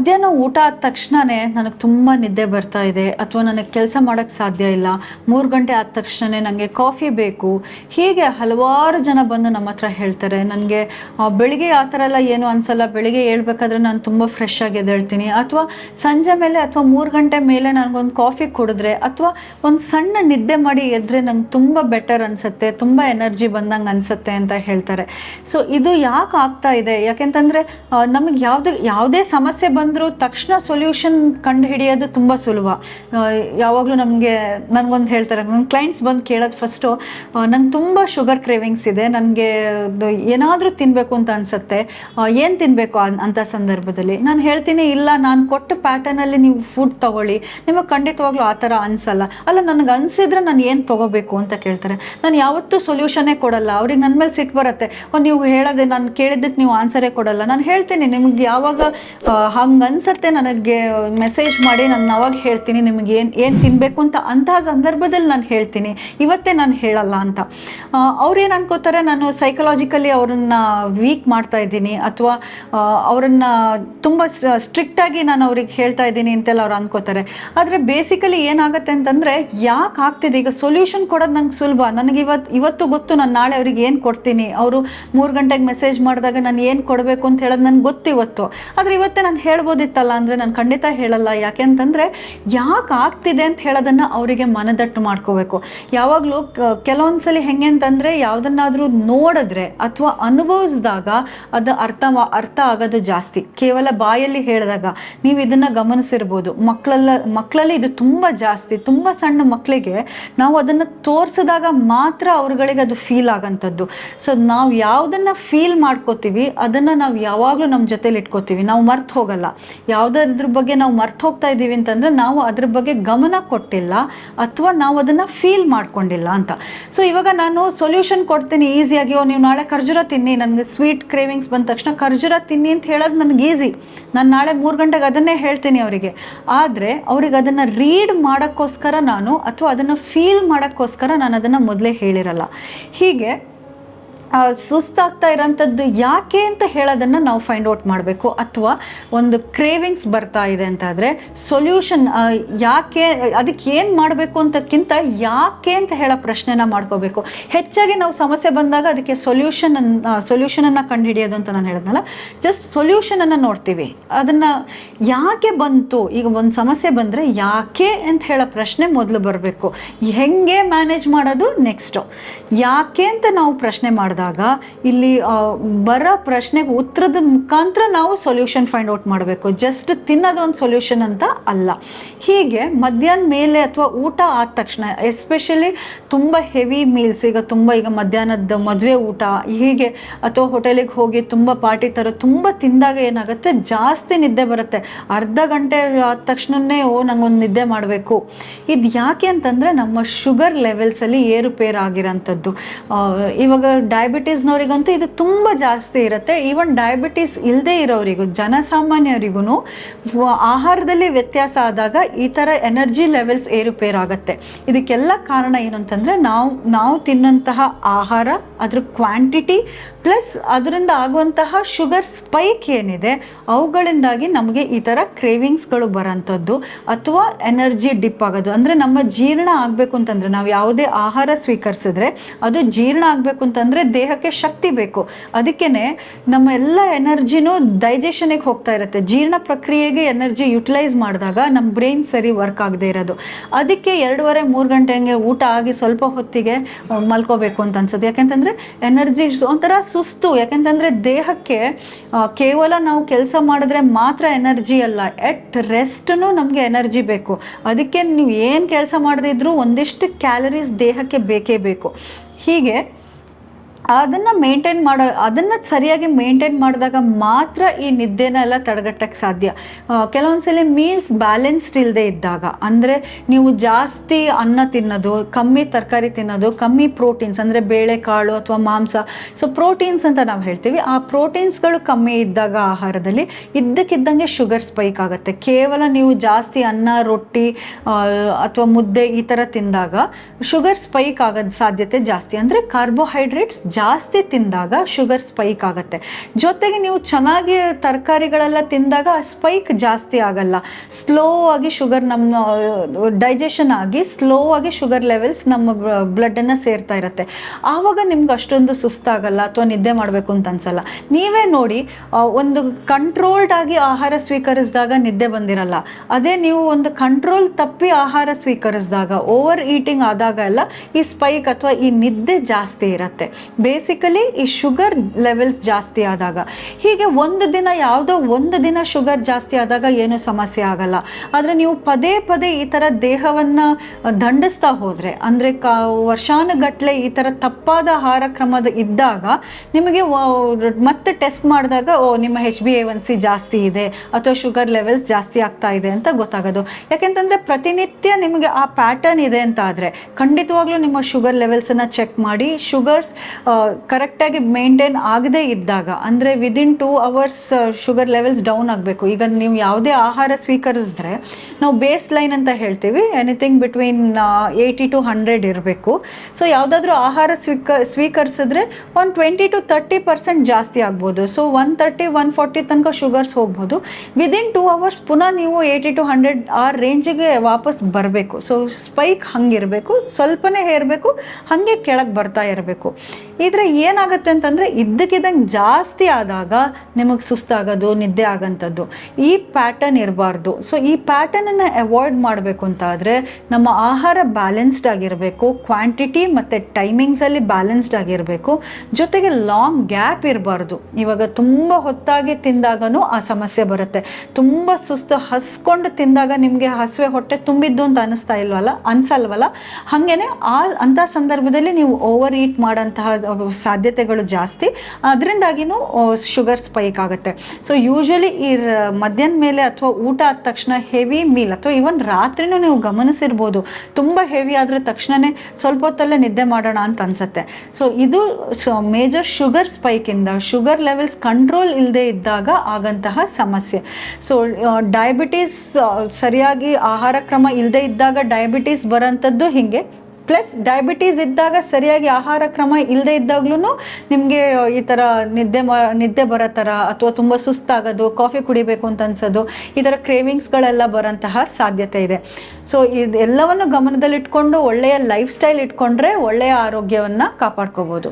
ಮಧ್ಯಾಹ್ನ ಊಟ ಆದ ತಕ್ಷಣನೇ ನನಗೆ ತುಂಬ ನಿದ್ದೆ ಬರ್ತಾ ಇದೆ, ಅಥವಾ ನನಗೆ ಕೆಲಸ ಮಾಡೋಕ್ಕೆ ಸಾಧ್ಯ ಇಲ್ಲ. ಮೂರು ಗಂಟೆ ಆದ ತಕ್ಷಣವೇ ನನಗೆ ಕಾಫಿ ಬೇಕು. ಹೀಗೆ ಹಲವಾರು ಜನ ಬಂದು ನಮ್ಮ ಹತ್ರ ಹೇಳ್ತಾರೆ ನನಗೆ ಬೆಳಿಗ್ಗೆ ಆ ಥರ ಎಲ್ಲ ಏನು ಅನಿಸಲ್ಲ. ಬೆಳಿಗ್ಗೆ ಹೇಳ್ಬೇಕಾದ್ರೆ ನಾನು ತುಂಬ ಫ್ರೆಶ್ ಆಗಿ ಎದ್ದೇಳ್ತೀನಿ. ಅಥವಾ ಸಂಜೆ ಮೇಲೆ ಅಥವಾ ಮೂರು ಗಂಟೆ ಮೇಲೆ ನನಗೊಂದು ಕಾಫಿ ಕುಡಿದ್ರೆ, ಅಥವಾ ಒಂದು ಸಣ್ಣ ನಿದ್ದೆ ಮಾಡಿ ಎದ್ರೆ ನಂಗೆ ತುಂಬ ಬೆಟರ್ ಅನಿಸುತ್ತೆ, ತುಂಬ ಎನರ್ಜಿ ಬಂದಂಗೆ ಅನಿಸುತ್ತೆ ಅಂತ ಹೇಳ್ತಾರೆ. ಸೊ ಇದು ಯಾಕೆ ಆಗ್ತಾ ಇದೆ? ಯಾಕೆಂತಂದರೆ ನಮಗೆ ಯಾವುದು, ಯಾವುದೇ ಸಮಸ್ಯೆ ಬಂದರೂ ತಕ್ಷಣ ಸೊಲ್ಯೂಷನ್ ಕಂಡು ಹಿಡಿಯೋದು ತುಂಬ ಸುಲಭ. ಯಾವಾಗಲೂ ನಮಗೆ, ನನಗೊಂದು ಹೇಳ್ತಾರೆ ನನ್ನ ಕ್ಲೈಂಟ್ಸ್ ಬಂದು ಕೇಳೋದು ಫಸ್ಟು ನಂಗೆ ತುಂಬ ಶುಗರ್ ಕ್ರೇವಿಂಗ್ಸ್ ಇದೆ, ನನಗೆ ಏನಾದರೂ ತಿನ್ನಬೇಕು ಅಂತ ಅನಿಸುತ್ತೆ ಏನು ತಿನ್ನಬೇಕು ಅಂತ ಸಂದರ್ಭದಲ್ಲಿ. ನಾನು ಹೇಳ್ತೀನಿ, ಇಲ್ಲ, ನಾನು ಕೊಟ್ಟ ಪ್ಯಾಟರ್ನಲ್ಲಿ ನೀವು ಫುಡ್ ತಗೊಳ್ಳಿ, ನಿಮಗೆ ಖಂಡಿತವಾಗ್ಲೂ ಆ ಥರ ಅನಿಸಲ್ಲ. ಅಲ್ಲ, ನನಗೆ ಅನಿಸಿದ್ರೆ ನಾನು ಏನು ತೊಗೋಬೇಕು ಅಂತ ಕೇಳ್ತಾರೆ. ನಾನು ಯಾವತ್ತೂ ಸೊಲ್ಯೂಷನೇ ಕೊಡಲ್ಲ, ಅವ್ರಿಗೆ ನನ್ನ ಮೇಲೆ ಸಿಟ್ಟು ಬರುತ್ತೆ. ನೀವು ಹೇಳೋದೆ, ನಾನು ಕೇಳಿದ್ದಕ್ಕೆ ನೀವು ಆನ್ಸರೇ ಕೊಡಲ್ಲ. ನಾನು ಹೇಳ್ತೀನಿ, ನಿಮ್ಗೆ ಯಾವಾಗ ಹಂಗೆ ಅನ್ಸತ್ತೆ ನನಗೆ ಮೆಸೇಜ್ ಮಾಡಿ ನಾನು ಅವಾಗ ಹೇಳ್ತೀನಿ, ನಿಮಗೆ ಏನು ಏನು ತಿನ್ನಬೇಕು ಅಂತ ಅಂತಹ ಸಂದರ್ಭದಲ್ಲಿ ನಾನು ಹೇಳ್ತೀನಿ. ಇವತ್ತೇ ನಾನು ಹೇಳಲ್ಲ ಅಂತ. ಅವ್ರೇನು ಅನ್ಕೋತಾರೆ, ನಾನು ಸೈಕಲಾಜಿಕಲಿ ಅವ್ರನ್ನ ವೀಕ್ ಮಾಡ್ತಾ ಇದ್ದೀನಿ, ಅಥವಾ ಅವರನ್ನು ತುಂಬ ಸ್ಟ್ರಿಕ್ಟಾಗಿ ನಾನು ಅವ್ರಿಗೆ ಹೇಳ್ತಾ ಇದ್ದೀನಿ ಅಂತೆಲ್ಲ ಅವ್ರು ಅನ್ಕೋತಾರೆ. ಆದರೆ ಬೇಸಿಕಲಿ ಏನಾಗುತ್ತೆ ಅಂತಂದರೆ, ಯಾಕೆ ಆಗ್ತಿದೆ? ಈಗ ಸೊಲ್ಯೂಷನ್ ಕೊಡೋದು ನಂಗೆ ಸುಲಭ. ನನಗೆ ಇವತ್ತು ಇವತ್ತು ಗೊತ್ತು, ನಾನು ನಾಳೆ ಅವ್ರಿಗೆ ಏನು ಕೊಡ್ತೀನಿ. ಅವರು ಮೂರು ಗಂಟೆಗೆ ಮೆಸೇಜ್ ಮಾಡಿದಾಗ ನಾನು ಏನು ಕೊಡಬೇಕು ಅಂತ ಹೇಳೋದು ನನಗೆ ಗೊತ್ತು ಇವತ್ತು. ಆದರೆ ಇವತ್ತೇ ನಾನು ಹೇಳ್ಬೋದಿತ್ತಲ್ಲ ಅಂದರೆ ನಾನು ಖಂಡಿತ ಹೇಳಲ್ಲ. ಯಾಕೆ ಅಂತಂದರೆ ಯಾಕೆ ಆಗ್ತಿದೆ ಅಂತ ಹೇಳೋದನ್ನು ಅವರಿಗೆ ಮನದಟ್ಟು ಮಾಡ್ಕೋಬೇಕು. ಯಾವಾಗಲೂ ಕೆಲವೊಂದ್ಸಲಿ ಹೆಂಗೆ ಅಂತಂದರೆ ಯಾವುದನ್ನಾದರೂ ನೋಡಿದ್ರೆ ಅಥವಾ ಅನುಭವಿಸಿದಾಗ ಅದು ಅರ್ಥ ಅರ್ಥ ಆಗೋದು ಜಾಸ್ತಿ. ಕೇವಲ ಬಾಯಲ್ಲಿ ಹೇಳಿದಾಗ ನೀವು ಇದನ್ನು ಗಮನಿಸಿರ್ಬೋದು. ಮಕ್ಕಳೆಲ್ಲ ಮಕ್ಕಳಲ್ಲಿ ಇದು ತುಂಬ ಜಾಸ್ತಿ. ತುಂಬ ಸಣ್ಣ ಮಕ್ಕಳಿಗೆ ನಾವು ಅದನ್ನು ತೋರಿಸಿದಾಗ ಮಾತ್ರ ಅವ್ರಗಳಿಗೆ ಅದು ಫೀಲ್ ಆಗೋಂಥದ್ದು. ಸೊ ನಾವು ಯಾವುದನ್ನು ಫೀಲ್ ಮಾಡ್ಕೋತೀವಿ, ಅದನ್ನು ನಾವು ಯಾವಾಗಲೂ ನಮ್ಮ ಜೊತೆಲಿ ಇಟ್ಕೋತೀವಿ. ನಾವು ಮರ್ತು ಹೋಗಲ್ಲ. ಯಾವುದಾದ್ರ ಬಗ್ಗೆ ನಾವು ಮರ್ತು ಹೋಗ್ತಾ ಇದ್ದೀವಿ ಅಂತಂದರೆ ನಾವು ಅದ್ರ ಬಗ್ಗೆ ಗಮನ ಕೊಟ್ಟಿಲ್ಲ ಅಥವಾ ನಾವು ಅದನ್ನು ಫೀಲ್ ಮಾಡ್ಕೊಂಡಿಲ್ಲ ಅಂತ. ಸೊ ಇವಾಗ ನಾನು ಸೊಲ್ಯೂಷನ್ ಕೊಡ್ತೀನಿ ಈಸಿಯಾಗಿ ಓ, ನೀವು ನಾಳೆ ಖರ್ಜುರ ತಿನ್ನಿ, ನನಗೆ ಸ್ವೀಟ್ ಕ್ರೇವಿಂಗ್ಸ್ ಬಂದ ತಕ್ಷಣ ಖರ್ಜುರ ತಿನ್ನಿ ಅಂತ ಹೇಳೋದು ನನಗೆ ಈಸಿ ನಾನು ನಾಳೆ ಮೂರು ಗಂಟೆಗೆ ಅದನ್ನೇ ಹೇಳ್ತೀನಿ ಅವರಿಗೆ. ಆದರೆ ಅವ್ರಿಗೆ ಅದನ್ನು ರೀಡ್ ಮಾಡೋಕ್ಕೋಸ್ಕರ ನಾನು ಅಥವಾ ಅದನ್ನು ಫೀಲ್ ಮಾಡೋಕ್ಕೋಸ್ಕರ ನಾನು ಅದನ್ನು ಮೊದಲೇ ಹೇಳಿರಲ್ಲ. ಹೀಗೆ ಸುಸ್ತಾಗ್ತಾ ಇರೋಂಥದ್ದು ಯಾಕೆ ಅಂತ ಹೇಳೋದನ್ನು ನಾವು ಫೈಂಡ್ ಔಟ್ ಮಾಡಬೇಕು. ಅಥವಾ ಒಂದು ಕ್ರೇವಿಂಗ್ಸ್ ಬರ್ತಾ ಇದೆ ಅಂತಾದರೆ ಸೊಲ್ಯೂಷನ್ ಯಾಕೆ, ಅದಕ್ಕೆ ಏನು ಮಾಡಬೇಕು ಅಂತಕ್ಕಿಂತ ಯಾಕೆ ಅಂತ ಹೇಳೋ ಪ್ರಶ್ನೆನ ಮಾಡ್ಕೋಬೇಕು. ಹೆಚ್ಚಾಗಿ ನಾವು ಸಮಸ್ಯೆ ಬಂದಾಗ ಅದಕ್ಕೆ ಸೊಲ್ಯೂಷನ್ ಸೊಲ್ಯೂಷನನ್ನು ಕಂಡುಹಿಡಿಯೋದು ಅಂತ ನಾನು ಹೇಳಿದ್ನಲ್ಲ? ಜಸ್ಟ್ ಸೊಲ್ಯೂಷನನ್ನು ನೋಡ್ತೀವಿ. ಅದನ್ನು ಯಾಕೆ ಬಂತು? ಈಗ ಒಂದು ಸಮಸ್ಯೆ ಬಂದರೆ ಯಾಕೆ ಅಂತ ಹೇಳೋ ಪ್ರಶ್ನೆ ಮೊದಲು ಬರಬೇಕು. ಹೆಂಗೆ ಮ್ಯಾನೇಜ್ ಮಾಡೋದು ನೆಕ್ಸ್ಟು ಯಾಕೆ ಅಂತ ನಾವು ಪ್ರಶ್ನೆ ಮಾಡಿದಾಗ ಇಲ್ಲಿ ಬರೋ ಪ್ರಶ್ನೆಗೆ ಉತ್ತರದ ಮುಖಾಂತರ ನಾವು ಸೊಲ್ಯೂಷನ್ ಫೈಂಡ್ ಔಟ್ ಮಾಡಬೇಕು. ಜಸ್ಟ್ ತಿನ್ನೋದು ಒಂದು ಸೊಲ್ಯೂಷನ್ ಅಂತ ಅಲ್ಲ. ಹೀಗೆ ಮಧ್ಯಾಹ್ನ ಮೇಲೆ ಅಥವಾ ಊಟ ಆದ ತಕ್ಷಣ ಎಸ್ಪೆಷಲಿ ತುಂಬ ಹೆವಿ ಮೀಲ್ಸ್ ಈಗ ತುಂಬ ಈಗ ಮಧ್ಯಾಹ್ನದ ಮದುವೆ ಊಟ ಹೀಗೆ ಅಥವಾ ಹೋಟೆಲಿಗೆ ಹೋಗಿ ತುಂಬ ಪಾರ್ಟಿ ಥರ ತುಂಬ ತಿಂದಾಗ ಏನಾಗುತ್ತೆ? ಜಾಸ್ತಿ ನಿದ್ದೆ ಬರುತ್ತೆ. ಅರ್ಧ ಗಂಟೆ ಆದ ತಕ್ಷಣವೇ ಓ ನಂಗೊಂದು ನಿದ್ದೆ ಮಾಡಬೇಕು. ಇದು ಯಾಕೆ ಅಂತಂದರೆ ನಮ್ಮ ಶುಗರ್ ಲೆವೆಲ್ಸಲ್ಲಿ ಏರುಪೇರು ಆಗಿರೋಂಥದ್ದು ಆ, ಇವಾಗ ಡಯಾಬಿಟೀಸ್ನವರಿಗಂತೂ ಇದು ತುಂಬ ಜಾಸ್ತಿ ಇರುತ್ತೆ. ಈವನ್ ಡಯಾಬಿಟೀಸ್ ಇಲ್ಲದೆ ಇರೋರಿಗೂ ಜನಸಾಮಾನ್ಯರಿಗೂ ಆಹಾರದಲ್ಲಿ ವ್ಯತ್ಯಾಸ ಆದಾಗ ಈ ಥರ ಎನರ್ಜಿ ಲೆವೆಲ್ಸ್ ಏರುಪೇರಾಗತ್ತೆ. ಇದಕ್ಕೆಲ್ಲ ಕಾರಣ ಏನು ಅಂತಂದರೆ, ನಾವು ನಾವು ತಿನ್ನೋಂತಹ ಆಹಾರ, ಅದ್ರ ಕ್ವಾಂಟಿಟಿ ಪ್ಲಸ್ ಅದರಿಂದ ಆಗುವಂತಹ ಶುಗರ್ ಸ್ಪೈಕ್ ಏನಿದೆ, ಅವುಗಳಿಂದಾಗಿ ನಮಗೆ ಈ ಥರ ಕ್ರೇವಿಂಗ್ಸ್ಗಳು ಬರೋಂಥದ್ದು, ಅಥವಾ ಎನರ್ಜಿ ಡಿಪ್ ಆಗೋದು. ಅಂದರೆ ನಮ್ಮ ಜೀರ್ಣ ಆಗಬೇಕು ಅಂತಂದರೆ, ನಾವು ಯಾವುದೇ ಆಹಾರ ಸ್ವೀಕರಿಸಿದ್ರೆ, ಅದು ಜೀರ್ಣ ಆಗಬೇಕು ಅಂತಂದರೆ ದೇಹಕ್ಕೆ ಶಕ್ತಿ ಬೇಕು. ಅದಕ್ಕೇ ನಮ್ಮ ಎಲ್ಲ ಎನರ್ಜಿನೂ ಡೈಜೆಷನಿಗೆ ಹೋಗ್ತಾ ಇರುತ್ತೆ. ಜೀರ್ಣ ಪ್ರಕ್ರಿಯೆಗೆ ಎನರ್ಜಿ ಯುಟಿಲೈಸ್ ಮಾಡಿದಾಗ ನಮ್ಮ ಬ್ರೈನ್ ಸರಿ ವರ್ಕ್ ಆಗದೆ ಇರೋದು. ಅದಕ್ಕೆ ಎರಡೂವರೆ, ಮೂರು ಗಂಟೆ ಹಂಗೆ ಊಟ ಆಗಿ ಸ್ವಲ್ಪ ಹೊತ್ತಿಗೆ ಮಲ್ಕೋಬೇಕು ಅಂತ ಅನ್ಸುತ್ತೆ. ಯಾಕೆಂತಂದರೆ ಎನರ್ಜಿ ಒಂಥರ ಸುಸ್ತು. ಯಾಕೆಂತಂದರೆ ದೇಹಕ್ಕೆ ಕೇವಲ ನಾವು ಕೆಲಸ ಮಾಡಿದ್ರೆ ಮಾತ್ರ ಎನರ್ಜಿ ಅಲ್ಲ. ಎಟ್ ರೆಸ್ಟ್ನು ನಮಗೆ ಎನರ್ಜಿ ಬೇಕು. ಅದಕ್ಕೆ ನೀವು ಏನು ಕೆಲಸ ಮಾಡದಿದ್ರೂ ಒಂದಿಷ್ಟು ಕ್ಯಾಲರೀಸ್ ದೇಹಕ್ಕೆ ಬೇಕೇ ಬೇಕು. ಹೀಗೆ ಅದನ್ನು ಮೇಂಟೈನ್ ಮಾಡೋ, ಅದನ್ನು ಸರಿಯಾಗಿ ಮೇಂಟೈನ್ ಮಾಡಿದಾಗ ಮಾತ್ರ ಈ ನಿದ್ದೆನೆಲ್ಲ ತಡೆಗಟ್ಟಕ್ಕೆ ಸಾಧ್ಯ. ಕೆಲವೊಂದ್ಸಲಿ ಮೀಲ್ಸ್ ಬ್ಯಾಲೆನ್ಸ್ಡ್ ಇಲ್ಲದೆ ಇದ್ದಾಗ, ಅಂದರೆ ನೀವು ಜಾಸ್ತಿ ಅನ್ನ ತಿನ್ನೋದು, ಕಮ್ಮಿ ತರಕಾರಿ ತಿನ್ನೋದು, ಕಮ್ಮಿ ಪ್ರೋಟೀನ್ಸ್ ಅಂದರೆ ಬೇಳೆಕಾಳು ಅಥವಾ ಮಾಂಸ. ಸೊ ಪ್ರೋಟೀನ್ಸ್ ಅಂತ ನಾವು ಹೇಳ್ತೀವಿ. ಆ ಪ್ರೋಟೀನ್ಸ್ಗಳು ಕಮ್ಮಿ ಇದ್ದಾಗ ಆಹಾರದಲ್ಲಿ ಇದ್ದಕ್ಕಿದ್ದಂಗೆ ಶುಗರ್ ಸ್ಪೈಕ್ ಆಗುತ್ತೆ. ಕೇವಲ ನೀವು ಜಾಸ್ತಿ ಅನ್ನ, ರೊಟ್ಟಿ ಅಥವಾ ಮುದ್ದೆ ಈ ಥರ ತಿಂದಾಗ ಶುಗರ್ ಸ್ಪೈಕ್ ಆಗೋದು ಸಾಧ್ಯತೆ ಜಾಸ್ತಿ. ಅಂದರೆ ಕಾರ್ಬೋಹೈಡ್ರೇಟ್ಸ್ ಜಾಸ್ತಿ ತಿಂದಾಗ ಶುಗರ್ ಸ್ಪೈಕ್ ಆಗುತ್ತೆ. ಜೊತೆಗೆ ನೀವು ಚೆನ್ನಾಗಿ ತರಕಾರಿಗಳೆಲ್ಲ ತಿಂದಾಗ ಸ್ಪೈಕ್ ಜಾಸ್ತಿ ಆಗಲ್ಲ. ಸ್ಲೋ ಆಗಿ ಶುಗರ್ ನಮ್ಮ, ಡೈಜೆಷನ್ ಆಗಿ ಸ್ಲೋ ಆಗಿ ಶುಗರ್ ಲೆವೆಲ್ಸ್ ನಮ್ಮ ಬ್ಲಡ್ಡನ್ನು ಸೇರ್ತಾ ಇರುತ್ತೆ. ಆವಾಗ ನಿಮ್ಗೆ ಅಷ್ಟೊಂದು ಸುಸ್ತಾಗಲ್ಲ ಅಥವಾ ನಿದ್ದೆ ಮಾಡಬೇಕು ಅಂತ ಅನ್ಸಲ್ಲ. ನೀವೇ ನೋಡಿ ಒಂದು ಕಂಟ್ರೋಲ್ಡ್ ಆಗಿ ಆಹಾರ ಸ್ವೀಕರಿಸಿದಾಗ ನಿದ್ದೆ ಬಂದಿರಲ್ಲ. ಅದೇ ನೀವು ಒಂದು ಕಂಟ್ರೋಲ್ ತಪ್ಪಿ ಆಹಾರ ಸ್ವೀಕರಿಸಿದಾಗ ಓವರ್ ಈಟಿಂಗ್ ಆದಾಗ ಎಲ್ಲ ಈ ಸ್ಪೈಕ್ ಅಥವಾ ಈ ನಿದ್ದೆ ಜಾಸ್ತಿ ಇರುತ್ತೆ. ಬೇಸಿಕಲಿ ಈ ಶುಗರ್ ಲೆವೆಲ್ಸ್ ಜಾಸ್ತಿ ಆದಾಗ. ಹೀಗೆ ಒಂದು ದಿನ ಯಾವುದೋ ಒಂದು ದಿನ ಶುಗರ್ ಜಾಸ್ತಿ ಆದಾಗ ಏನು ಸಮಸ್ಯೆ ಆಗಲ್ಲ. ಆದರೆ ನೀವು ಪದೇ ಪದೇ ಈ ಥರ ದೇಹವನ್ನು ದಂಡಿಸ್ತಾ ಹೋದರೆ, ಅಂದರೆ ಕ ವರ್ಷಾನುಗಟ್ಟಲೆ ಈ ಥರ ತಪ್ಪಾದ ಆಹಾರ ಕ್ರಮದ ಇದ್ದಾಗ ನಿಮಗೆ ಮತ್ತೆ ಟೆಸ್ಟ್ ಮಾಡಿದಾಗ, ಓ, ನಿಮ್ಮ H B A one C ಜಾಸ್ತಿ ಇದೆ, ಅಥವಾ ಶುಗರ್ ಲೆವೆಲ್ಸ್ ಜಾಸ್ತಿ ಆಗ್ತಾ ಇದೆ ಅಂತ ಗೊತ್ತಾಗೋದು. ಯಾಕೆಂತಂದರೆ ಪ್ರತಿನಿತ್ಯ ನಿಮಗೆ ಆ ಪ್ಯಾಟರ್ನ್ ಇದೆ ಅಂತ ಆದರೆ ಖಂಡಿತವಾಗ್ಲೂ ನಿಮ್ಮ ಶುಗರ್ ಲೆವೆಲ್ಸನ್ನು ಚೆಕ್ ಮಾಡಿ ಶುಗರ್ಸ್ ಕರೆಕ್ಟಾಗಿ ಮೇಂಟೈನ್ ಆಗದೇ ಇದ್ದಾಗ, ಅಂದರೆ within two hours sugar levels down ಆಗಬೇಕು. ಈಗ ನೀವು ಯಾವುದೇ ಆಹಾರ ಸ್ವೀಕರಿಸಿದ್ರೆ, ನಾವು ಬೇಸ್ ಲೈನ್ ಅಂತ ಹೇಳ್ತೀವಿ anything between eighty to hundred ಇರಬೇಕು. ಸೊ ಯಾವುದಾದ್ರೂ ಆಹಾರ ಸ್ವೀಕ, ಸ್ವೀಕರಿಸಿದ್ರೆ ಒಂದು ಟ್ವೆಂಟಿ ಟು ತರ್ಟಿ ಪರ್ಸೆಂಟ್ ಜಾಸ್ತಿ ಆಗ್ಬೋದು. So one thirty one forty ತನಕ ಶುಗರ್ಸ್ ಹೋಗ್ಬೋದು. ವಿದಿನ್ ಟೂ ಅವರ್ಸ್ ಪುನಃ ನೀವು ಏಯ್ಟಿ ಟು ಹಂಡ್ರೆಡ್ ಆ ರೇಂಜಿಗೆ ವಾಪಸ್ ಬರಬೇಕು. ಸೊ ಸ್ಪೈಕ್ ಹಂಗಿರಬೇಕು, ಸ್ವಲ್ಪನೇ ಹೇರಬೇಕು ಹಾಗೆ ಕೆಳಗೆ ಬರ್ತಾ ಇರಬೇಕು. ಇದ್ರೆ ಏನಾಗುತ್ತೆ ಅಂತಂದರೆ ಇದ್ದಕ್ಕಿದ್ದಂಗೆ ಜಾಸ್ತಿ ಆದಾಗ ನಿಮಗೆ ಸುಸ್ತಾಗೋದು, ನಿದ್ದೆ ಆಗೋಂಥದ್ದು. ಈ ಪ್ಯಾಟರ್ನ್ ಇರಬಾರ್ದು. ಸೊ ಈ ಪ್ಯಾಟರ್ನನ್ನು ಅವಾಯ್ಡ್ ಮಾಡಬೇಕು ಅಂತ ಆದರೆ ನಮ್ಮ ಆಹಾರ ಬ್ಯಾಲೆನ್ಸ್ಡ್ ಆಗಿರಬೇಕು ಕ್ವಾಂಟಿಟಿ ಮತ್ತು ಟೈಮಿಂಗ್ಸಲ್ಲಿ ಬ್ಯಾಲೆನ್ಸ್ಡ್ ಆಗಿರಬೇಕು. ಜೊತೆಗೆ ಲಾಂಗ್ ಗ್ಯಾಪ್ ಇರಬಾರ್ದು. ಇವಾಗ ತುಂಬ ಹೊತ್ತಾಗಿ ತಿಂದಾಗನೂ ಆ ಸಮಸ್ಯೆ ಬರುತ್ತೆ. ತುಂಬ ಸುಸ್ತು ಹಸ್ಕೊಂಡು ತಿಂದಾಗ ನಿಮಗೆ ಹಸುವೆ ಹೊಟ್ಟೆ ತುಂಬಿದ್ದು ಅಂತ ಅನಿಸ್ತಾ ಇಲ್ವಲ್ಲ? ಅನ್ಸಲ್ವಲ್ಲ? ಹಾಗೇನೆ ಆ, ಅಂಥ ಸಂದರ್ಭದಲ್ಲಿ ನೀವು ಓವರ್ ಈಟ್ ಮಾಡೋಂತಹ ಸಾಧ್ಯತೆಗಳು ಜಾಸ್ತಿ. ಅದರಿಂದಾಗಿನೂ ಶುಗರ್ ಸ್ಪೈಕ್ ಆಗುತ್ತೆ. ಸೊ ಯೂಶ್ವಲಿ ಈ ಮಧ್ಯಾಹ್ನ ಮೇಲೆ ಅಥವಾ ಊಟ ಆದ ತಕ್ಷಣ ಹೆವಿ ಮೀಲ್ ಅಥವಾ ಇವನ್ ರಾತ್ರಿನೂ ನೀವು ಗಮನಿಸಿರ್ಬೋದು. ತುಂಬ ಹೆವಿ ಆದರೆ ತಕ್ಷಣವೇ ಸ್ವಲ್ಪ ಹೊತ್ತಲ್ಲೇ ನಿದ್ದೆ ಮಾಡೋಣ ಅಂತ ಅನ್ಸುತ್ತೆ. ಸೊ ಇದು ಮೇಜರ್ ಶುಗರ್ ಸ್ಪೈಕಿಂದ ಶುಗರ್ ಲೆವೆಲ್ಸ್ ಕಂಟ್ರೋಲ್ ಇಲ್ಲದೆ ಇದ್ದಾಗ ಆಗಂತಹ ಸಮಸ್ಯೆ. ಸೊ ಡಯಾಬಿಟೀಸ್ ಸರಿಯಾಗಿ ಆಹಾರ ಕ್ರಮ ಇಲ್ಲದೆ ಇದ್ದಾಗ ಡಯಾಬಿಟೀಸ್ ಬರೋಂಥದ್ದು ಹೀಗೆ. ಪ್ಲಸ್ ಡಯಾಬಿಟೀಸ್ ಇದ್ದಾಗ ಸರಿಯಾಗಿ ಆಹಾರ ಕ್ರಮ ಇಲ್ಲದೆ ಇದ್ದಾಗ್ಲೂ ನಿಮಗೆ ಈ ಥರ ನಿದ್ದೆ ನಿದ್ದೆ ಬರೋ ಥರ ಅಥವಾ ತುಂಬ ಸುಸ್ತಾಗೋದು ಕಾಫಿ ಕುಡಿಬೇಕು ಅಂತ ಅನ್ಸೋದು, ಈ ಥರ ಕ್ರೇವಿಂಗ್ಸ್ಗಳೆಲ್ಲ ಬರೋಂತಹ ಸಾಧ್ಯತೆ ಇದೆ. ಸೊ ಇದೆಲ್ಲವನ್ನು ಗಮನದಲ್ಲಿಟ್ಕೊಂಡು ಒಳ್ಳೆಯ ಲೈಫ್ ಸ್ಟೈಲ್ ಇಟ್ಕೊಂಡ್ರೆ ಒಳ್ಳೆಯ ಆರೋಗ್ಯವನ್ನು ಕಾಪಾಡ್ಕೋಬೋದು.